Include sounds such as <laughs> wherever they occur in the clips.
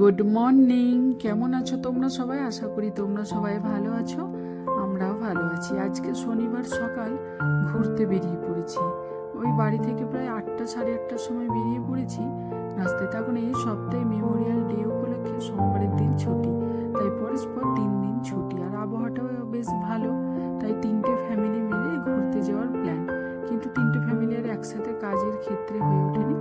Good morning কেমন আছো তোমরা সবাই? আশা করি তোমরা সবাই ভালো আছো, আমরাও ভালো আছি। আজকে শনিবার সকাল, ঘুরতে বেরিয়ে পড়েছি। ওই বাড়ি থেকে প্রায় আটটা সাড়ে আটটার সময় বেরিয়ে পড়েছি। রাস্তায় তখন এই সপ্তাহে মেমোরিয়াল ডে উপলক্ষে সোমবারের দিন ছুটি, তাই পরস্পর তিন দিন ছুটি। আর আবহাওয়াটাও বেশ ভালো, তাই তিনটে ফ্যামিলি মিলে ঘুরতে যাওয়ার প্ল্যান কিন্তু তিনটে ফ্যামিলি আর একসাথে কাজের ক্ষেত্রে হয়ে ওঠেনি,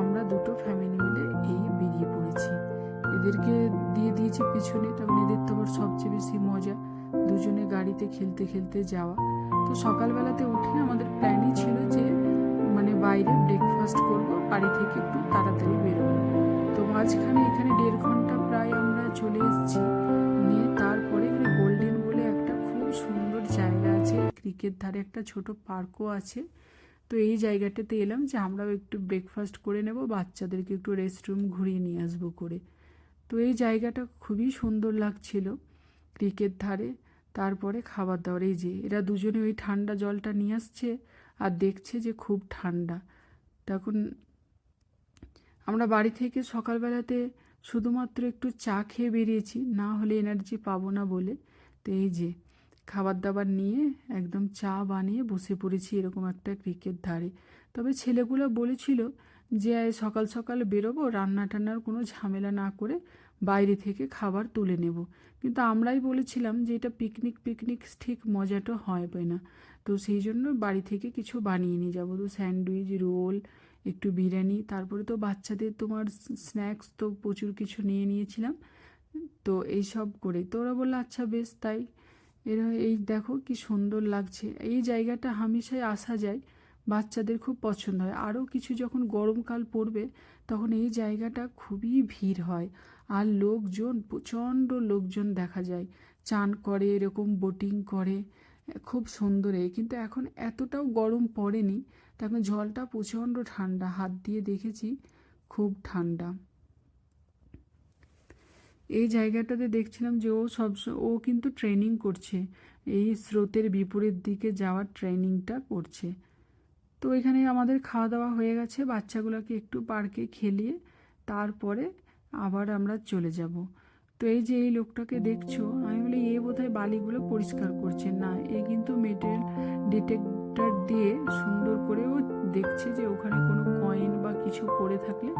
আমরা দুটো ফ্যামিলি মিলে এই বেরিয়ে পড়েছি। এদেরকে দিয়ে দিয়েছি পিছনে। তখন এদের তো আবার সবচেয়ে বেশি মজা। দুজনে গাড়িতে খেলতে খেলতে যাওয়া। তো সকালবেলাতে উঠে আমাদের প্ল্যানই ছিল যে মানে বাইরে ব্রেকফাস্ট করব, বাড়ি থেকে একটু তাড়াতাড়ি বেরোবো। তো মাঝখানে এখানে দেড় ঘণ্টা প্রায় আমরা চলে এসেছি। নিয়ে তারপরে এখানে গোল্ডেন বলে একটা খুব সুন্দর জায়গা আছে। ক্রিকেট ধারে একটা ছোট পার্কও আছে। তো এই জায়গাটাতে এলাম যে আমরাও একটু ব্রেকফাস্ট করে নেব, বাচ্চাদেরকে একটু রেস্টরুম ঘুরিয়ে নিয়ে আসব করে। তো এই জায়গাটা খুবই সুন্দর লাগছিল ক্রিকেট ধারে, তারপরে খাবার দাবার, এই যে এরা দুজনে ওই ঠান্ডা জলটা নিয়ে আসছে আর দেখছে যে খুব ঠান্ডা। তখন আমরা বাড়ি থেকে সকালবেলাতে শুধুমাত্র একটু চা খেয়ে বেরিয়েছি, না হলে এনার্জি পাবো না বলে। তো এই যে খাবার দাবার নিয়ে একদম চা বানিয়ে বসে পড়েছি এরকম একটা ক্রিকেট ধারে। তবে ছেলেগুলো বলেছিল যে সকাল সকাল বেরোবো রান্না টান্নার কোনো ঝামেলা না করে বাইরে থেকে খাবার তুলে নেব। কিন্তু আমরাই বলেছিলাম যে এটা পিকনিক পিকনিক ঠিক মজাটা হবে না। তো সেই জন্য বাড়ি থেকে কিছু বানিয়ে নিয়ে যাব। তো স্যান্ডউইচ, রোল, একটু বিরিয়ানি, তারপরে তো বাচ্চাদের তোমার স্ন্যাক্স তো প্রচুর কিছু নিয়ে নিয়েছিলাম। তো এই সব করে। তো ওরা বলল আচ্ছা বেশ, তাই। এর, এই দেখো কি সুন্দর লাগছে। এই জায়গাটা হামেশাই আসা যায়। বাচ্চাদের খুব পছন্দ হয়। আরও কিছু যখন গরমকাল পড়বে, তখন এই জায়গাটা খুবই ভিড় হয় আর লোকজন, প্রচণ্ড লোকজন দেখা যায়। চান করে, এরকম বোটিং করে, খুব সুন্দর এই। কিন্তু এখন এতটাও গরম পড়েনি, তখন জলটা প্রচণ্ড ঠান্ডা। হাত দিয়ে দেখেছি, খুব ঠান্ডা। এই জায়গাটাতে দেখছিলাম যে ও সব ও কিন্তু ট্রেনিং করছে। এই স্রোতের বিপরীত দিকে যাওয়ার ট্রেনিংটা করছে। তো এখানে আমাদের খাওয়া দাওয়া হয়ে গেছে। বাচ্চাগুলোকে একটু পার্কে খেলিয়ে তারপরে আবার আমরা চলে যাব। তো এই যে এই লোকটাকে দেখছ, আমি বলি, এ বোধহয় বালিগুলো পরিষ্কার করছে। না, এ কিন্তু মেটেল ডিটেক্টর দিয়ে সুন্দর করে ও দেখছে যে ওখানে কোনো কয়েন বা কিছু পড়ে থাকলে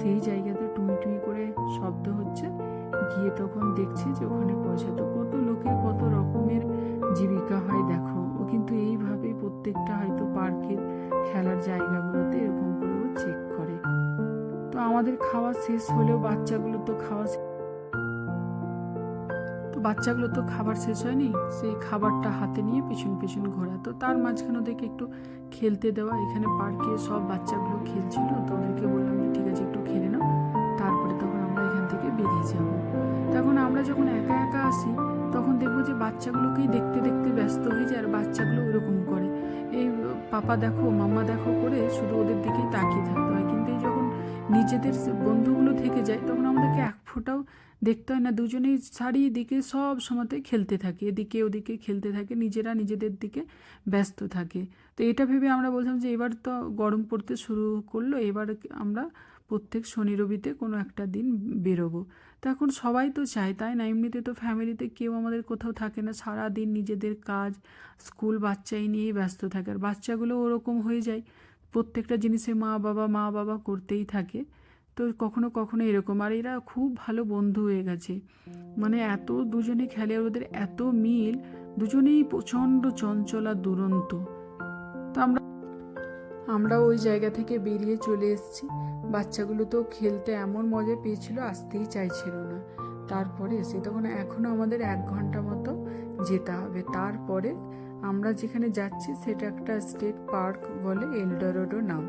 সেই জায়গাতে টুই টুই করে শব্দ হচ্ছে। গিয়ে তখন দেখছে যে ওখানে পয়সা তো কত লোকের কত রকমের জীবিকা হয় দেখো। ও কিন্তু এইভাবেই প্রত্যেকটা হয়তো পার্কের খেলার জায়গাগুলোতে এরকম করে ও চেক করে। তো আমাদের খাওয়া শেষ হলেও বাচ্চাগুলো তো খাওয়া তো বাচ্চাগুলো তো খাবার শেষ হয়নি, সেই খাবারটা হাতে নিয়ে পিছন পিছন ঘোরা। তো তার মাঝখানে ওদেরকে একটু খেলতে দেওয়া, এখানে পার্কে সব বাচ্চাগুলো খেলছিল, তো ওদেরকে বললাম যে, ঠিক আছে, একটু খেলে নাও, তারপরে তখন আমরা এখান থেকে বেরিয়ে যাব। তখন আমরা যখন একা একা আসি তখন দেখব যে বাচ্চাগুলোকেই দেখতে দেখতে ব্যস্ত হয়ে যায় আর বাচ্চাগুলো ওরকম করে। এই পাপা দেখো, মাম্মা দেখো করে শুধু ওদের দিকেই তাকিয়ে থাকতে হয়। কিন্তু যখন নিজেদের বন্ধুগুলো থেকে যায়, তখন আমাদেরকে এক ফোঁটাও দেখতে হয় না। দুজনেই চারিদিকে সব সময়তে খেলতে থাকে। এদিকে ওদিকে খেলতে থাকে, নিজেরা নিজেদের দিকে ব্যস্ত থাকে। তো এটা ভেবে আমরা বলছিলাম যে এবার তো গরম পড়তে শুরু করল, এবার আমরা প্রত্যেক শনি রবিতে কোনো একটা দিন বেরোবো। তো এখন সবাই তো চায়, তাই না? এমনিতে তো ফ্যামিলিতে কেউ আমাদের কোথাও থাকে না। সারা দিন নিজেদের কাজ, স্কুল বাচ্চাই নিয়েই ব্যস্ত থাকে। আর বাচ্চাগুলো ওরকম হয়ে যায়, প্রত্যেকটা জিনিসে মা বাবা মা বাবা করতেই থাকে। তো কখনো কখনো এরকম। আর এরা খুব ভালো বন্ধু হয়ে গেছে। মানে এত দুজনে খেলে, ওদের এত মিল, দুজনেই প্রচণ্ড চঞ্চল আর দুরন্ত। তো আমরা আমরা ওই জায়গা থেকে বেরিয়ে চলে এসেছি। বাচ্চাগুলো তো খেলতে এমন মজা পেয়েছিল, আসতেই চাইছিল না। তারপরে এসে তখন এখনও আমাদের এক ঘণ্টা মতো যেতে হবে। তারপরে আমরা যেখানে যাচ্ছি, সেটা একটা স্টেট পার্ক বলে এলডোরোডো নাম।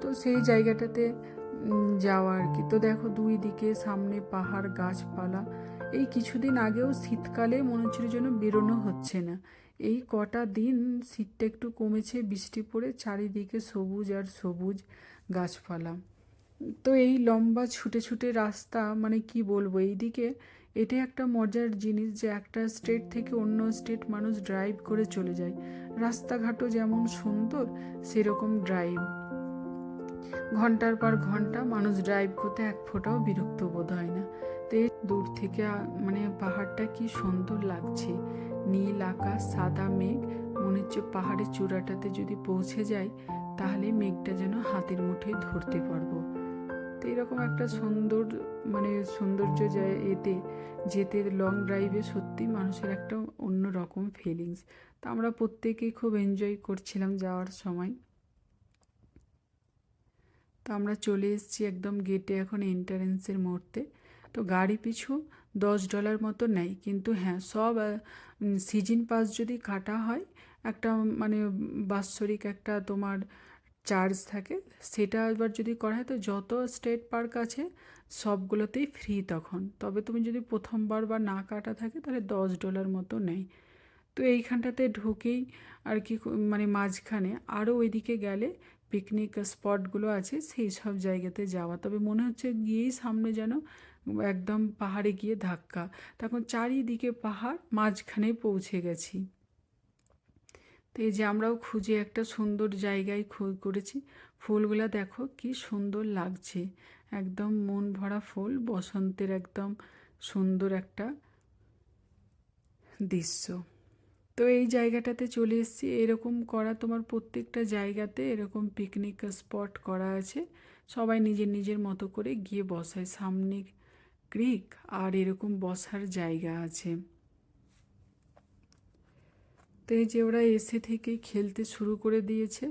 তো সেই জায়গাটাতে যাওয়া আর কি। তো দেখো দুই দিকে সামনে পাহাড়, গাছপালা। এই কিছুদিন আগেও শীতকালে মনে হচ্ছিল যেন বেরোনো হচ্ছে না। এই কটা দিন শীতটা একটু কমেছে, বৃষ্টি পড়ে, চারিদিকে সবুজ আর সবুজ গাছপালা। তো এই লম্বা ছুটে ছুটে রাস্তা মানে কি বলব, এইদিকে এটা একটা মজার জিনিস যে একটা স্টেট থেকে অন্য স্টেট মানুষ ড্রাইভ করে চলে যায়। রাস্তাঘাটও যেমন সুন্দর, সেরকম ড্রাইভ ঘণ্টার পর ঘণ্টা মানুষ ড্রাইভ করতে এক ফোঁটাও বিরক্ত বোধ হয় না। তো দূর থেকে মানে পাহাড়টা কি সুন্দর লাগছে। নীল আকাশ, সাদা মেঘ, মনে হচ্ছে পাহাড়ের চূড়াটাতে যদি পৌঁছে যাই, তাহলে মেঘটা যেন হাতের মুঠোয় ধরতে পারব। তো এরকম একটা সুন্দর মানে সৌন্দর্য এতে, যেতে লং ড্রাইভে সত্যি মানুষের একটা অন্য রকম ফিলিংস তো আমরা প্রত্যেকেই খুব এনজয় করছিলাম যাওয়ার সময়। তো আমরা চলে এসেছি একদম গেটে এখন এন্টারেন্সের মুহূর্তে। তো গাড়ি পিছু দশ ডলার মতো নেয়, কিন্তু হ্যাঁ সব সিজন পাস যদি কাটা হয়, একটা মানে বাৎসরিক একটা তোমার চার্জ থাকে, সেটা এবার যদি করা হয়, তো যত স্টেট পার্ক আছে, সবগুলোতেই ফ্রি তখন। তবে তুমি যদি প্রথমবার বা না কাটা থাকে, তাহলে দশ ডলার মতো নেয় তো এইখানটাতে ঢুকেই আর কি মানে মাঝখানে আরও ওইদিকে গেলে পিকনিক স্পটগুলো আছে, সেই সব জায়গাতে যাওয়া। তবে মনে হচ্ছে গিয়েই সামনে যেন একদম পাহাড়ে গিয়ে ধাক্কা। তখন চারিদিকে পাহাড় মাঝখানে পৌঁছে গেছি। তো এই যে আমরাও খুঁজে একটা সুন্দর জায়গায় করেছি। ফুলগুলা দেখো কি সুন্দর লাগছে। একদম মন ভরা ফুল, বসন্তের একদম সুন্দর একটা দৃশ্য। তো এই জায়গাটাতে চলে এসেছি। এরকম করা তোমার প্রত্যেকটা জায়গাতে এরকম পিকনিক স্পট করা আছে। সবাই নিজের নিজের মতো করে গিয়ে বসায়। সামনে ক্রিক আর এরকম বসার জায়গা আছে। তো এই যে ওরা এসে থেকেই খেলতে শুরু করে দিয়েছে,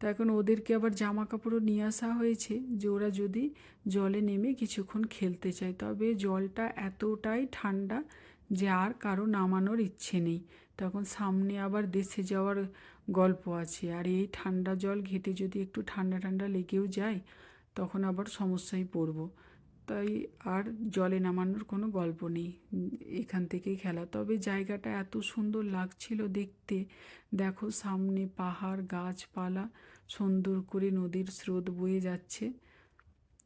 তো এখন ওদেরকে আবার জামা কাপড়ও নিয়ে আসা হয়েছে যে ওরা যদি জলে নেমে কিছুক্ষণ খেলতে চায়। তবে জলটা এতটাই ঠান্ডা যে আর কারও নামানোর ইচ্ছে নেই। তখন সামনে আবার দেশে যাওয়ার গল্প আছে, আর এই ঠান্ডা জল ঘেটে যদি একটু ঠান্ডা ঠান্ডা লেগেও যায়, তখন আবার সমস্যায় পড়ব। তাই আর জলে নামানোর কোনো গল্প নেই। এখান থেকেই খেলা। তবে জায়গাটা এত সুন্দর লাগছিল দেখতে। দেখো সামনে পাহাড়, গাছপালা, সুন্দর করে নদীর স্রোত বয়ে যাচ্ছে।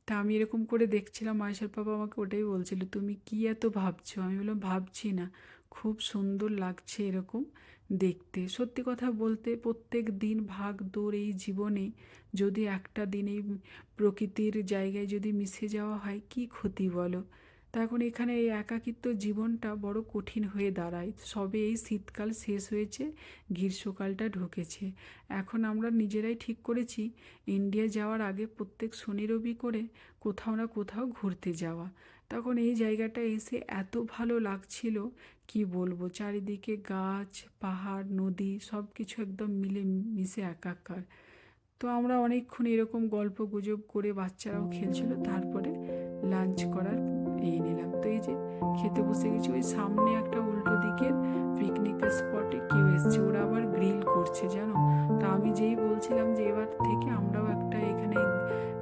তা আমি এরকম করে দেখছিলাম আয়েশার বাবা আমাকে ওটাই বলছিল, তুমি কি এত ভাবছ? আমি বললাম, ভাবছি না। খুব সুন্দর লাগছে এরকম। দেখতে। সত্যি কথা বলতে প্রত্যেক দিন ভাগ দৌড় এই জীবনে যদি একটা দিন প্রকৃতির জায়গায় যদি মিশে যাওয়া হয়, কি ক্ষতি বলো? তা এখন এখানে এই একাকিত্ব জীবনটা বড় কঠিন হয়ে দাঁড়ায়। সবে এই শীতকাল শেষ হয়েছে, গ্রীষ্মকালটা ঢুকেছে। এখন আমরা নিজেরাই ঠিক করেছি, ইন্ডিয়া যাওয়ার আগে প্রত্যেক শনি রবি করে কোথাও না কোথাও ঘুরতে যাওয়া। তখন এই জায়গাটা এসে এত ভালো লাগছিল। কি বলব? চারিদিকে গাছ, পাহাড়, নদী সব কিছু একদম মিলে মিশে একাকার। তো আমরা অনেকক্ষণ এরকম গল্প গুজব করে বাচ্চারাও খেলছিল। তারপরে লাঞ্চ করার এই নিলাম। তো এই যে খেতে বসে গেছি, ওই সামনে একটা উল্টো দিকের পিকনিক স্পটে কেউ এসছে। ওরা আবার গ্রিল করছে, জানো? তা আমি যেই বলছিলাম যে এবার থেকে আমরাও একটা এখানে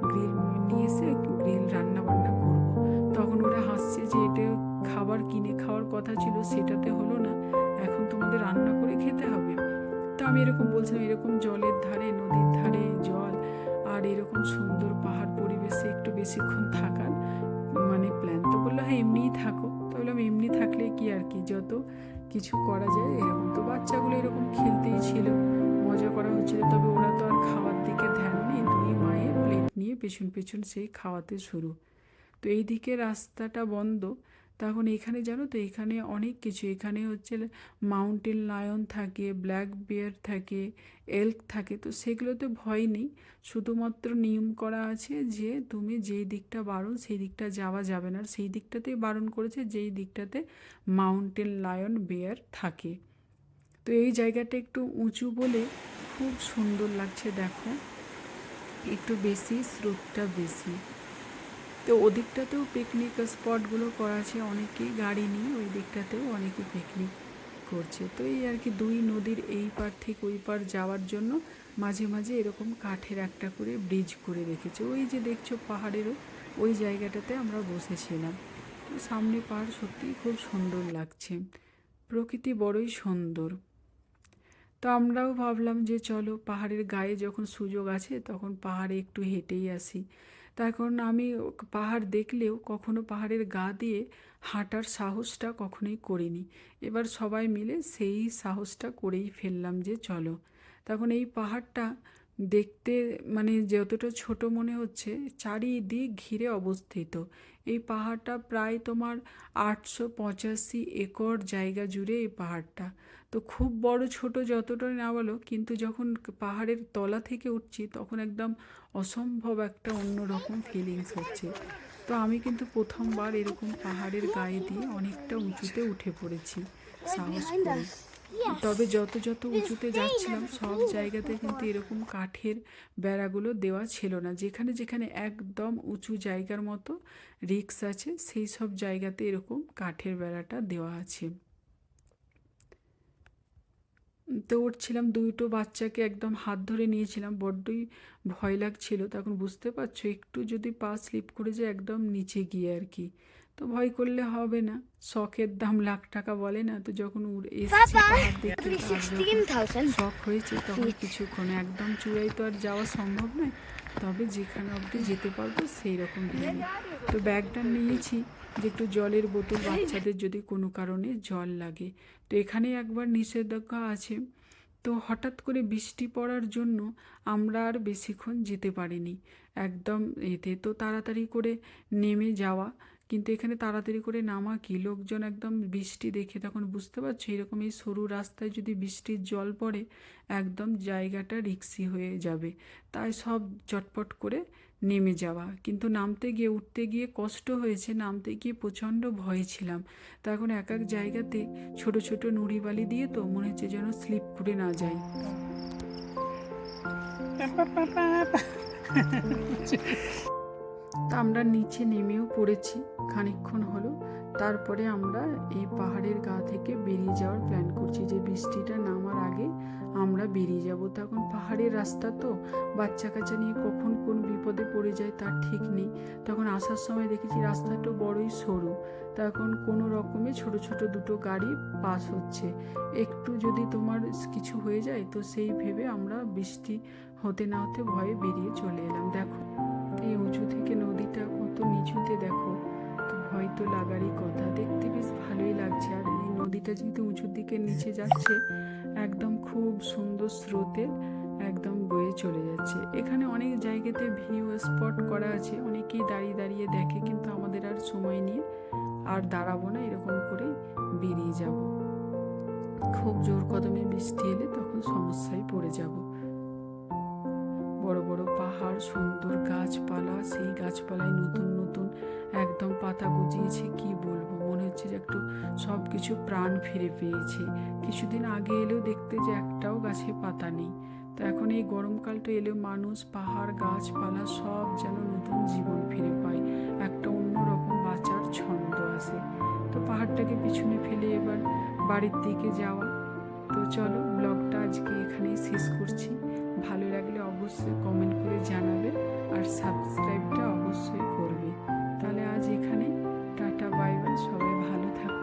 গ্রিল নিয়ে এসে গ্রিল রান্না বান্না হাসছে যে এটা খাবার কিনে খাওয়ার কথা ছিল, সেটাতে হলো না। এখন তোমাদের রান্না করে খেতে হবে। তো আমি এরকম বলছিলাম, এরকম জলের ধারে, নদীর ধারে জল আর এরকম সুন্দর পাহাড় পরিবেশে একটু বেশিক্ষণ থাকার মানে প্ল্যান তো বলল হ্যাঁ এমনিই থাকো। তো বললাম, এমনি থাকলে কি আর কি? যত কিছু করা যায়, এরকম তো বাচ্চাগুলো এরকম খেলতেই ছিল, মজা করা হচ্ছিল। তবে ওরা তো আর খাওয়ার দিকে ধ্যান নেই। দুই মায়ের প্লেট নিয়ে পেছন পেছন সেই খাওয়াতে শুরু। তো এই দিকে রাস্তাটা বন্ধ। তখন এখানে জানো তো, এখানে অনেক কিছু। এখানে হচ্ছে মাউন্টেন লায়ন থাকে ব্ল্যাক বিয়ার থাকে এল্ক থাকে। তো সেগুলোতে ভয় নেই। শুধুমাত্র নিয়ম করা আছে যে তুমি যেই দিকটা বারণ সেই দিকটা যাওয়া যাবে না। আর সেই দিকটাতেই বারণ করেছে যেই দিকটাতে মাউন্টেন লায়ন বেয়ার থাকে। তো এই জায়গাটা একটু উঁচু বলে খুব সুন্দর লাগছে, দেখো। একটু বেশি, স্রোতটা বেশি। তো ওদিকটাতেও পিকনিক স্পটগুলো করা আছে অনেকেই গাড়ি নিয়ে, ওই দিকটাতেও অনেকে পিকনিক করছে। তো এই আর কি দুই নদীর এই পার থেকে ওই পার যাওয়ার জন্য মাঝে মাঝে এরকম কাঠের একটা করে ব্রিজ করে রেখেছে। ওই যে দেখছ পাহাড়েরও, ওই জায়গাটাতে আমরা বসেছিলাম। তো সামনে পাহাড় সত্যিই খুব সুন্দর লাগছে। প্রকৃতি বড়ই সুন্দর। তো আমরাও ভাবলাম যে চলো, পাহাড়ের গায়ে যখন সুযোগ আছে, তখন পাহাড়ে একটু হেঁটেই আসি। তা কারণ আমি পাহাড় দেখলেও কখনো পাহাড়ের গা দিয়ে হাঁটার সাহসটা কখনোই করিনি। এবার সবাই মিলে সেই সাহসটা করেই ফেললাম যে চলো। তখন এই পাহাড়টা দেখতে মানে যতটা ছোট মনে হচ্ছে চারিদিক ঘিরে অবস্থিত। এই পাহাড়টা প্রায় তোমার আটশো পঁচাশি একর জায়গা জুড়ে এই পাহাড়টা। তো খুব বড় ছোট যতটা না বলো কিন্তু যখন পাহাড়ের তলা থেকে উঠছি তখন একদম অসম্ভব একটা অন্যরকম ফিলিংস হচ্ছে। তো আমি কিন্তু প্রথমবার এরকম পাহাড়ের গায়ে দিয়ে অনেকটা উঁচুতে উঠে পড়েছি। সাহস করে। তবে যত যত উঁচুতে যাচ্ছিলাম সব জায়গাতে কিন্তু এরকম কাঠের বেড়াগুলো দেওয়া ছিল না। যেখানে যেখানে একদম উঁচু জায়গার মতো রিক্স আছে সেই সব জায়গাতে এরকম কাঠের বেড়াটা দেওয়া আছে। তো উঠছিলাম দুটো বাচ্চাকে একদম হাত ধরে নিয়েছিলাম বড্ডই ভয় লাগছিল। তখন বুঝতে পারছ একটু যদি পা স্লিপ করে যায় একদম নিচে গিয়ে আর কি। তো ভয় করলে হবে না। শখের দাম লাখ টাকা বলে না তো যখন. শখ হয়েছে তখন কিছুক্ষণ একদম চূড়ায় তো আর যাওয়া সম্ভব নয় তবে যেখানে অবধি যেতে পারব সেই রকম তো ব্যাগটা নিয়েছি যে একটু জলের বোতল <laughs> বাচ্চাদের যদি কোনো কারণে জল লাগে। তো এখানে একবার নিষেধাজ্ঞা আছে। তো হঠাৎ করে বৃষ্টি পড়ার জন্য আমরা আর বেশিক্ষণ যেতে পারিনি। একদম এতে তো তাড়াতাড়ি করে নেমে যাওয়া। কিন্তু এখানে তাড়াতাড়ি করে নামা কি লোকজন একদম বৃষ্টি দেখে তখন বুঝতে পারছ এরকম এই সরু রাস্তায় যদি বৃষ্টির জল পড়ে একদম জায়গাটা রিক্সি হয়ে যাবে। তাই সব চটপট করে নেমে যাওয়া। কিন্তু নামতে গিয়ে উঠতে গিয়ে কষ্ট হয়েছে নামতে গিয়ে প্রচণ্ড ভয় ছিলাম। তা এখন এক এক জায়গাতে ছোট ছোট নুড়ি বালি দিয়ে তো মনে হচ্ছে যেন স্লিপ করে না যায় <laughs> <laughs> <laughs> তা আমরা নিচে নেমেও পড়েছি। খানিকক্ষণ হলো, তারপরে আমরা এই পাহাড়ের গা থেকে বেরিয়ে যাওয়ার প্ল্যান করছি যে বৃষ্টিটা নামার আগে আমরা বেরিয়ে যাব। তখন পাহাড়ের রাস্তা তো বাচ্চা কাচ্চা নিয়ে কখন কোন বিপদে পড়ে যায় তার ঠিক নেই। তখন আসার সময় দেখেছি রাস্তাটা বড়ই সরু। তখন কোনো রকমে ছোট ছোট দুটো গাড়ি পাস হচ্ছে। একটু যদি তোমার কিছু হয়ে যায়, তো সেই ভেবে আমরা বৃষ্টি হতে না হতে ভয়ে বেরিয়ে চলে এলাম। দেখো। এই উঁচু থেকে নদীটা কত নিচুতে দেখো, তো ভয় তো লাগারই কথা। দেখতে বেশ ভালোই লাগছে। আর এই নদীটা যেহেতু উঁচুর দিকে নিচে যাচ্ছে, একদম খুব সুন্দর স্রোতে একদম বয়ে চলে যাচ্ছে। এখানে অনেক জায়গাতে ভিউ স্পট করা আছে, অনেকেই দাঁড়িয়ে দাঁড়িয়ে দেখে, কিন্তু আমাদের আর সময় নিয়ে আর দাঁড়াবো না, এরকম করে বেরিয়ে যাব। খুব জোর কদমে বৃষ্টি এলে তখন সমস্যায় পড়ে যাব। বড় বড় পাহাড়, সুন্দর গাছপালা, সেই গাছপালায় নতুন নতুন একদম পাতা গজিয়েছে, কি বলব? মনে হচ্ছে যে একটু সব কিছু প্রাণ ফিরে পেয়েছে। কিছুদিন আগে এলেও দেখতে যে একটাও গাছে পাতা নেই। তো এখন এই গরমকালটা এলেও মানুষ, পাহাড়, গাছপালা সব যেন নতুন জীবন ফিরে পায়। একটা অন্যরকম বাঁচার ছন্দ আসে তো পাহাড়টাকে পিছনে ফেলে এবার বাড়ির দিকে যাওয়া। তো চলো, ব্লগটা আজকে এখানেই শেষ করছি। ভালো লাগলে অবশ্যই কমেন্ট করে জানাবে আর সাবস্ক্রাইবটা অবশ্যই করবে। তাহলে আজ এখানে, টাটা বাই বাই সবাই ভালো থাকবে